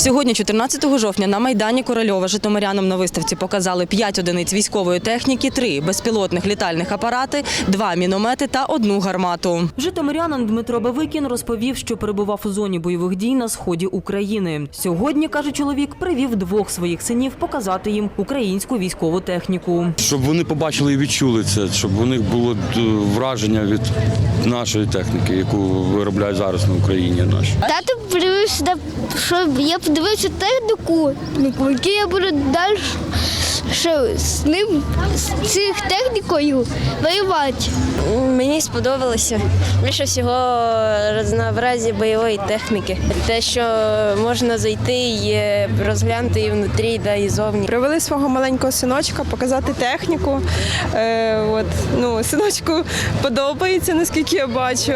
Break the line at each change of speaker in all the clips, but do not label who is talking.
Сьогодні, 14 жовтня, на майдані Корольова Житомирянам на виставці показали 5 одиниць військової техніки, 3 безпілотних літальних апарати, 2 міномети та одну гармату. Житомирянин Дмитро Бавикін розповів, що перебував у зоні бойових дій на сході України. Сьогодні, каже чоловік, привів двох своїх синів показати їм українську військову техніку.
Щоб вони побачили і відчули це, щоб у них було враження від нашої техніки, яку виробляють зараз на Україні. Наші.
Тато подивився, де- що я подивився техніку, ну, я буду далі що з ним, з цих технікою воювати.
Мені сподобалося більше всього разнообразі бойової техніки. Те, що можна зайти і розглянути і внутрі, да, і зовні.
Привели свого маленького синочка показати техніку. Е, от, ну, синочку подобається, наскільки я бачу.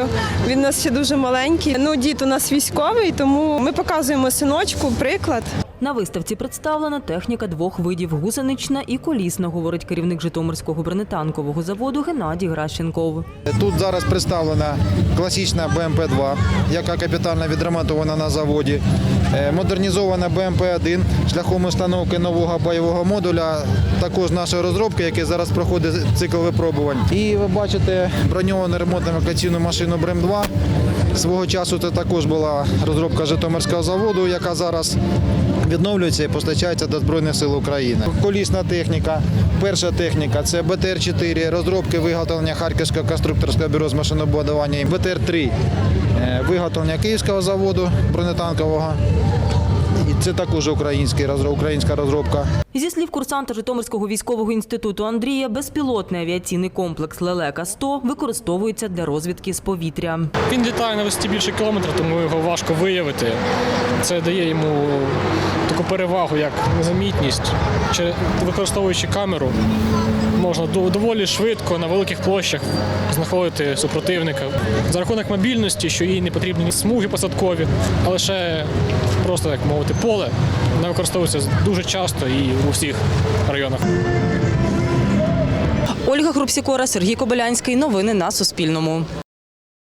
Він у нас ще дуже маленький. Ну, дід у нас військовий, тому ми показуємо синочку приклад.
На виставці представлена техніка двох видів гусенична і колісна, говорить керівник Житомирського бронетанкового заводу Геннадій Гращенков.
Тут зараз представлена класична БМП-2, яка капітально відремонтована на заводі. Е, Модернізована БМП-1 шляхом установки нового бойового модуля, також нашої розробки, який зараз проходить цикл випробувань. І ви бачите броньовану ремонтно-евакуаційну машину БРЕМ-2. Свого часу це також була розробка Житомирського заводу, яка зараз відновлюється і постачається до Збройних сил України. Колісна техніка, перша техніка це БТР-4, розробки виготовлення Харківського конструкторського бюро з машинобудування, БТР-3, е, виготовлення Київського заводу бронетанкового. І це також українська розробка.
Зі слів курсанта Житомирського військового інституту Андрія, безпілотний авіаційний комплекс Лелека-100 використовується для розвідки з повітря.
Він літає на висоті більше кілометра, тому його важко виявити. Це дає йому таку перевагу, як незамітність. Чи використовуючи камеру, можна доволі швидко на великих площах знаходити супротивника. За рахунок мобільності, що їй не потрібні смуги посадкові, а лише просто, як мовити, поле. Вона використовується дуже часто і у всіх районах.
Ольга Хрупсікора, Сергій Кобилянський. Новини на Суспільному.